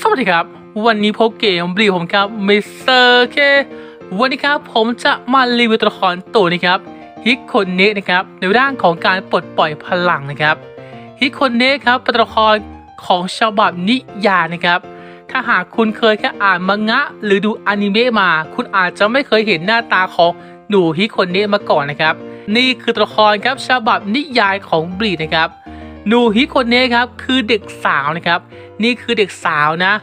สวัสดีครับ วันนี้พบเกมบลีผมครับมิสเตอร์เควันนี้ครับผมจะมารีวิวตัวละครตัวนี้ครับฮิคโคนเนะนะครับในร่างของการปลดปล่อยพลังนะครับฮิคโคนเนะครับเป็นตัวละครของฉบับนิยายนะครับ ถ้าหากคุณเคยแค่อ่านมังงะ หรือดูอนิเมะมา คุณอาจจะไม่เคยเห็นหน้าตาของหนูฮิคโคนเนะมาก่อนนะครับ นี่คือตัวละครครับฉบับนิยายของบลีนะครับ นูฮิคนเนะครับคือเด็กสาวนะครับ นี่คือเด็กสาวนะ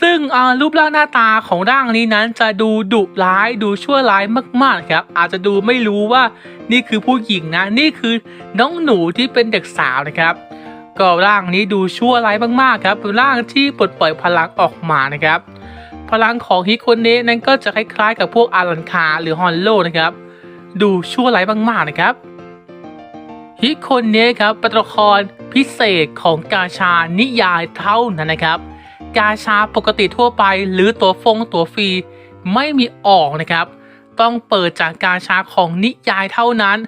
ซึ่งรูปร่างหน้าตาของร่างนี้นั้นจะดูดุร้ายดูชั่วร้ายมากๆครับ อาจจะดูไม่รู้ว่านี่คือผู้หญิงนะ นี่คือน้องหนูที่เป็นเด็กสาวนะครับ ก็ร่างนี้ดูชั่วร้ายมากๆครับเป็นร่างที่ปลดปล่อยพลังออกมานะครับ พลังของฮิคนเนะนั้นก็จะคล้ายๆ กับพวกอารันคาหรือฮอนโลนะครับ ดูชั่วร้ายมากๆนะครับ ฮิคนเนะครับเป็นตัวละครพิเศษของกาชานิยายเท่านั้นนะครับ กาชาปกติทั่วไปหรือตัวฟงตัวฟรีไม่มีออกนะครับ ต้องเปิดจากกาชาของนิยายเท่านั้น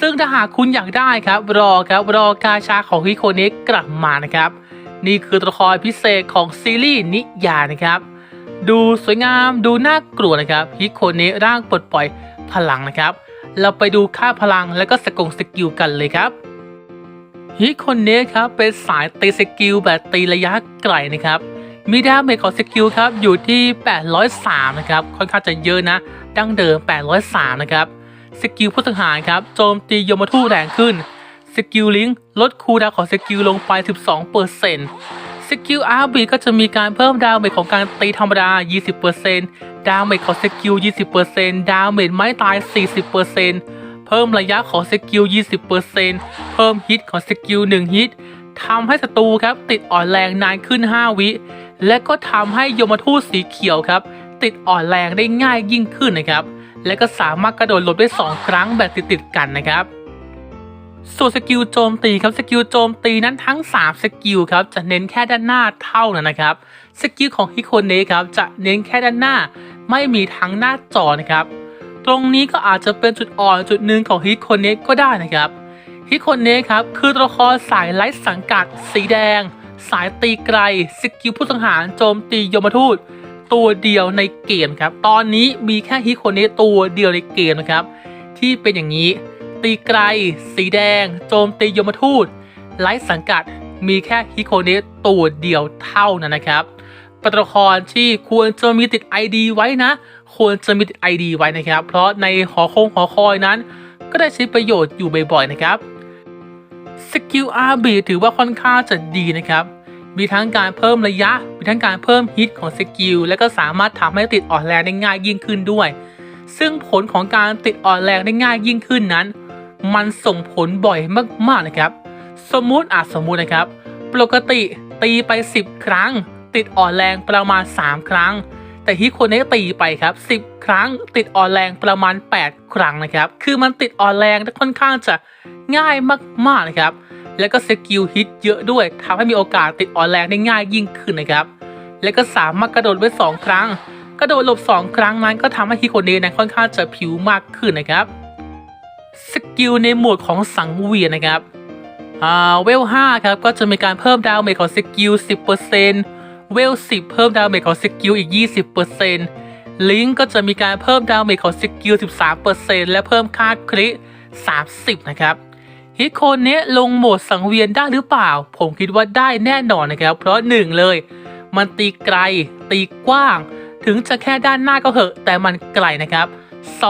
ซึ่งถ้าหากคุณอยากได้ครับ รอครับรอกาชาของฮิโคเนะกลับมานะครับ นี่คือตัวละครพิเศษของซีรีส์นิยายนะครับ ดูสวยงามดูน่ากลัวนะครับฮิโคเนะร่างปลดปล่อยพลังนะครับ เราไปดูค่าพลังแล้วก็สกงสกิลกันเลยครับฮิคนเนะครับเป็นสายตีสกิลแบบตีระยะไกลนะครับ มีดาเมจของสกิลครับอยู่ที่ 803 นะครับ ค่อนข้างจะเยอะนะ ดั้งเดิม 803 นะครับ สกิลผู้สังหารครับโจมตียมทูตแรงขึ้น สกิลลิงก์ลดคูดาวของสกิลลงไป 12%สกิลอาร์บีก็จะมีการเพิ่มดาเมจของการตีธรรมดา 20% ดาเมจของสกิล 20%ดาเมจไม้ตาย 40%เพิ่มระยะของสกิล 20%เพิ่มฮิตของสกิล 1 ฮิตทำให้ศัตรูครับติดอ่อนแรงนานขึ้น 5 วิ และก็ทำให้ยมทูตสีเขียวครับ ติดอ่อนแรงได้ง่ายยิ่งขึ้นนะครับ และก็สามารถกระโดดหลบได้ 2 ครั้งแบบติดๆกันนะครับส่วนสกิลโจมตีครับสกิลโจมตีนั้นทั้ง 3 สกิลครับจะเน้นแค่ด้านหน้าเท่านั้นนะครับ สกิลของฮิโคเนะครับจะเน้นแค่ด้านหน้า ไม่มีทั้งหน้าจอนะครับ ตรงนี้ก็อาจจะเป็นจุดอ่อนจุดหนึ่งของฮิโคเนะก็ได้นะครับฮิโคเนะครับคือตัวละครสายไร้สังกัด สีแดง สายตีไกลสกิลผู้สังหารโจมตียมทูต ตัวเดียวในเกมครับ ตอนนี้มีแค่ฮิโคเนะตัวเดียวในเกมนะครับ ที่เป็นอย่างนี้ ตีไกล สีแดง โจมตียมทูตไร้สังกัดมีแค่ฮิโคเนะตัวเดียวเท่านั้นนะครับ ตัวละครที่ควรจะมีติด ID ไว้นะ ควรจะมีติด ID ไว้นะครับ เพราะในหอคงหอคอยนั้น ก็ได้ใช้ประโยชน์อยู่บ่อยๆนะครับสกิลอาร์บีถือว่าค่อนข้างจะดีนะครับ มีทั้งการเพิ่มระยะ มีทั้งการเพิ่มฮิตของสกิล และก็สามารถทำให้ติดอ่อนแรงได้ง่ายยิ่งขึ้นด้วย ซึ่งผลของการติดอ่อนแรงได้ง่ายยิ่งขึ้นนั้น มันส่งผลบ่อยมากๆนะครับ สมมุติอาจสมมุตินะครับ ปกติตีไป 10 ครั้ง ติดอ่อนแรงประมาณ 3 ครั้ง แต่ฮิโคเนะตีไปครับ 10 ครั้ง ติดอ่อนแรงประมาณ 8 ครั้งนะครับ คือมันติดอ่อนแรงและค่อนข้างจะง่ายมากๆนะครับ แล้วก็สกิลฮิตเยอะด้วยทำให้มีโอกาสติดอ่อนแรงได้ง่ายยิ่งขึ้นนะครับ แล้วก็สามารถกระโดดไว้ 2 ครั้ง กระโดดหลบ 2 ครั้งนั้นก็ทำให้ฮิโคเนะนั้นค่อนข้างจะผิวมากขึ้นนะครับ สกิลในหมวดของสังเวียนนะครับอ่าเวล5ครับ ก็จะมีการเพิ่มดาเมจของสกิล 10% เวล 10 เพิ่มดาเมจของสกิลอีก 20%ลิงก์ก็จะมีการเพิ่มดาเมจของสกิล 13%และเพิ่มค่าคริ30 นะครับฮิโคนเนะลงโหมดสังเวียนได้หรือเปล่า ผมคิดว่าได้แน่นอนนะครับ เพราะ1เลย มันตีไกล ตีกว้าง ถึงจะแค่ด้านหน้าก็เหอะ แต่มันไกลนะครับ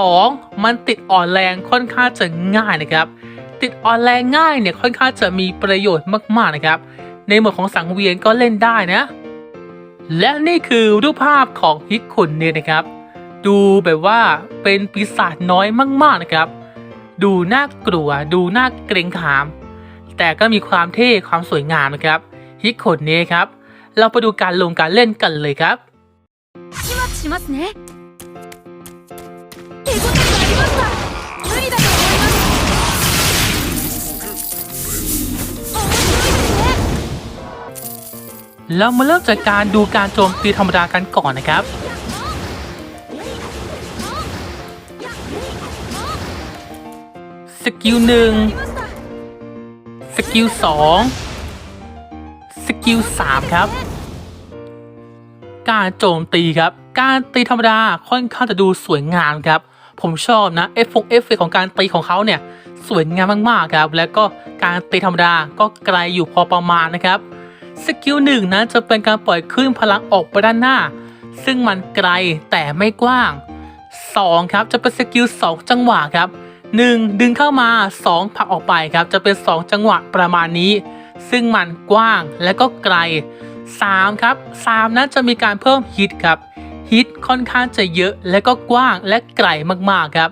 2. มันติดอ่อนแรงค่อนข้างจะง่ายนะครับ ติดอ่อนแรงง่ายเนี่ยค่อนข้างจะมีประโยชน์มากๆนะครับ ในหมวดของสังเวียนก็เล่นได้นะ และนี่คือรูปภาพของฮิกคนเนี่ยนะครับ ดูแบบว่าเป็นปีศาจน้อยมากๆนะครับ ดูน่ากลัว ดูน่าเกรงขาม แต่ก็มีความเท่ความสวยงามนะครับฮิกคนเนี่ยครับ เราไปดูการลงการเล่นกันเลยครับชิมัชิมัสเนะ เรามาเริ่มจากการดูการโจมตีธรรมดากันก่อนนะครับ สกิลหนึ่งสกิลสองสกิลสามครับ การโจมตีครับ การตีธรรมดาค่อนข้างจะดูสวยงามครับ ผมชอบนะเอฟฟงเอฟเฟของการตีของเขาเนี่ย สวยงามมากๆครับ แล้วก็การตีธรรมดาก็ไกลอยู่พอประมาณนะครับ สกิลหนึ่งนั้นจะเป็นการปล่อยคลื่นพลังออกไปด้านหน้า ซึ่งมันไกลแต่ไม่กว้าง 2 ครับจะเป็นสกิล2จังหวะครับ 1 ดึงเข้ามา 2ผลักออกไปครับจะเป็น 2 จังหวะประมาณนี้ ซึ่งมันกว้างและก็ไกล 3 ครับ 3 นั้นจะมีการเพิ่มฮิตครับฮิตค่อนข้างจะเยอะและก็กว้างและไกลมากๆครับ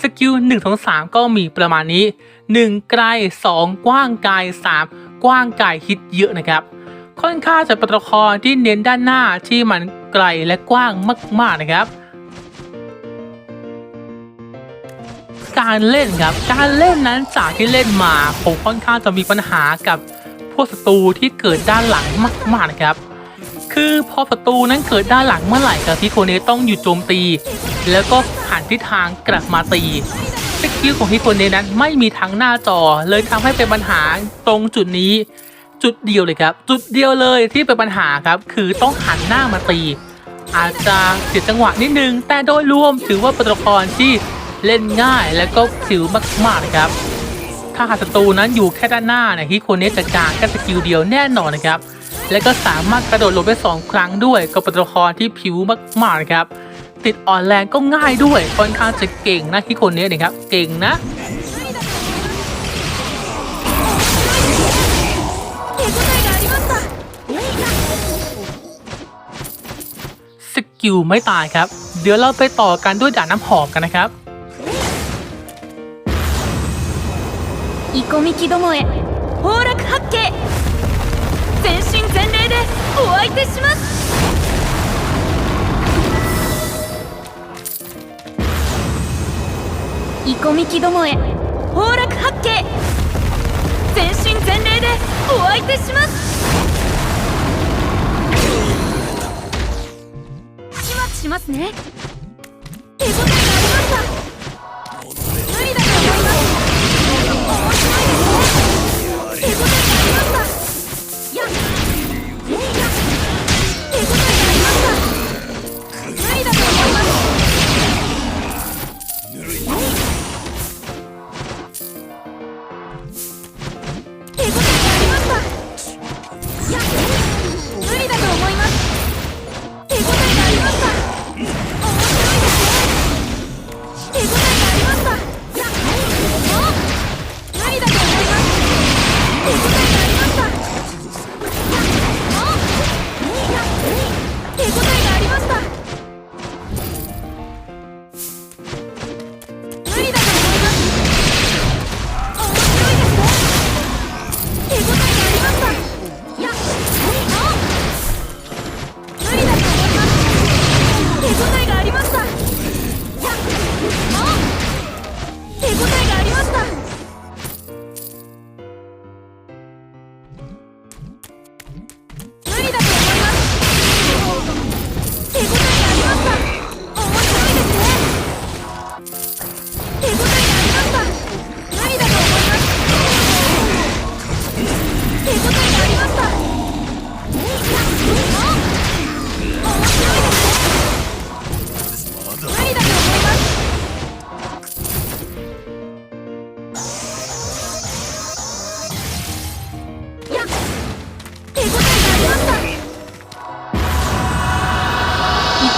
สกิล1ถึง3ก็มีประมาณนี้ 1 ไกล 2 กว้างไกล 3 กว้างไกลฮิตเยอะนะครับ ค่อนข้างจะเป็นตัวละครที่เน้นด้านหน้าที่มันไกลและกว้างมาก ๆนะครับ การเล่นครับ การเล่นนั้นจากที่เล่นมาผมค่อนข้างจะมีปัญหากับพวกศัตรูที่เกิดด้านหลังมาก ๆนะครับ คือพอศัตรูนั้นเกิดด้านหลังเมื่อไหร่กับที่โคเนต้องหยุดโจมตี แล้วก็หันทิศทางกลับมาตีสกิลของฮิโคเนนั้นไม่มีทั้งหน้าจอเลยทำให้เป็นปัญหาตรงจุดนี้ จุดเดียวเลยครับ จุดเดียวเลยที่เป็นปัญหาครับ คือต้องหันหน้ามาตี อาจจะเสียจังหวะนิดนึง แต่โดยรวมถือว่าเป็นตัวละครที่เล่นง่ายและก็ผิวมากๆนะครับ ถ้าหากศัตรูนั้นอยู่แค่ด้านหน้าเนี่ยฮิโคเนะจัดการแค่สกิลเดียวแน่นอนนะครับ และก็สามารถกระโดดลงได้สองครั้งด้วยก็เป็นตัวละครที่ผิวมากๆนะครับติดอ่อนแรงก็ง่ายด้วยค่อนข้างจะเก่งนะฮิโคเนะนะครับเก่งนะ กิลไม่ตายครับ เดี๋ยวเราไปต่อกันด้วยด่านน้ำหอมกันนะครับ イコミキどもへ崩落八景全身全霊でお相手しますイコミキどもへ崩落八景全身全霊でお相手します ますね。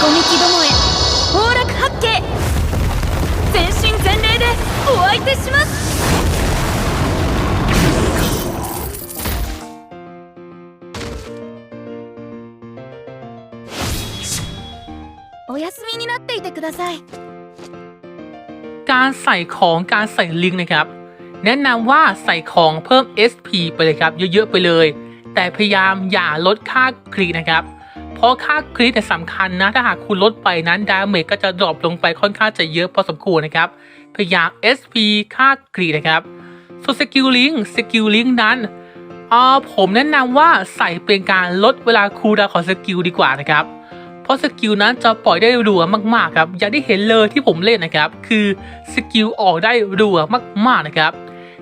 イコミキどもへ崩落八景全身全霊でお相手しますお休みになっていてください การใส่ของการใส่ลิงก์นะครับ แนะนำว่าใส่ของเพิ่ม SP ไปเลยครับ เยอะๆไปเลย แต่พยายามอย่าลดค่าคลิกนะครับ เพ ราะค่าคลิกแต่ยสำคัญนะ ถ้าหากคุณลดไปนั้นดาเมจก็จะดรอปลงไปค่อนข้างจะเยอะพอสมควรนะครับพยายาม SP ค่าคลิกนะครับส่วนสกิลลิงสกิลลิงนั้นเอ่อผมแนะนำว่าใส่เป็นการลดเวลาคูลดาวของสกิลดีกว่านะครับ เพราะสกิลนั้นจะปล่อยได้รัวมากๆครับ อย่างที่เห็นเลยที่ผมเล่นนะครับ คือสกิลออกได้รัวมากๆนะครับ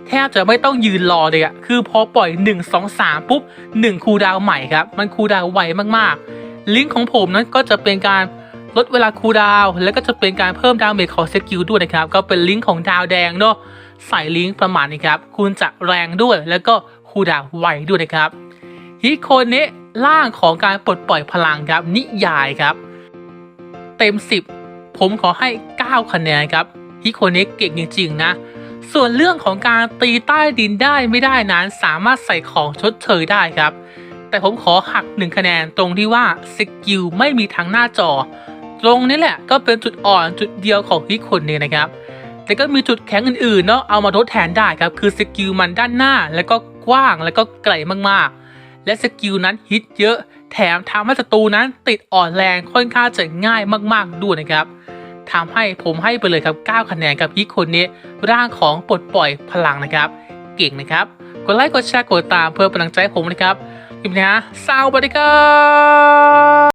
แทบจะไม่ต้องยืนรอเลยอะคือพอปล่อย 1 2 3 ปุ๊บ 1 คูลดาวใหม่ครับ มันคูลดาวไวมากๆ ลิงก์ของผมนั้นก็จะเป็นการลดเวลาคูลดาวแล้วก็จะเป็นการเพิ่มดาเมจของสกิลด้วยนะครับ ก็เป็นลิงก์ของดาวแดงเนาะใส่ลิงก์ประมาณนี้ครับ คุณจะแรงด้วยแล้วก็คูลดาวไวด้วยนะครับฮิโคเนะร่างของการปลดปล่อยพลังครับ นิยายครับ เต็ม 10 ผมขอให้ 9 คะแนนครับฮิโคเนะเก่งจริงๆนะ ส่วนเรื่องของการตีใต้ดินได้ไม่ได้นั้น สามารถใส่ของชดเชยได้ครับ แต่ผมขอหัก1คะแนนตรงที่ว่าสกิลไม่มีทางหน้าจอ ตรงนี้แหละก็เป็นจุดอ่อนจุดเดียวของฮิโคนเนะนะครับ แต่ก็มีจุดแข็งอื่นๆเนาะเอามาทดแทนได้ครับ คือสกิลมันด้านหน้าแล้วก็กว้างแล้วก็ไกลมากๆ และสกิลนั้นฮิตเยอะ แถมทำให้ศัตรูนั้นติดอ่อนแรงค่อนข้างจะง่ายมากๆด้วยนะครับทำให้ผมให้ไปเลยครับ 9 คะแนนกับฮิโคนเนะร่างของปลดปล่อยพลังนะครับ เก่งนะครับ กดไลค์กดแชร์กดตามเพื่อเป็นกำลังใจให้ผมนะครับ คลิเนี้สวัสดีครั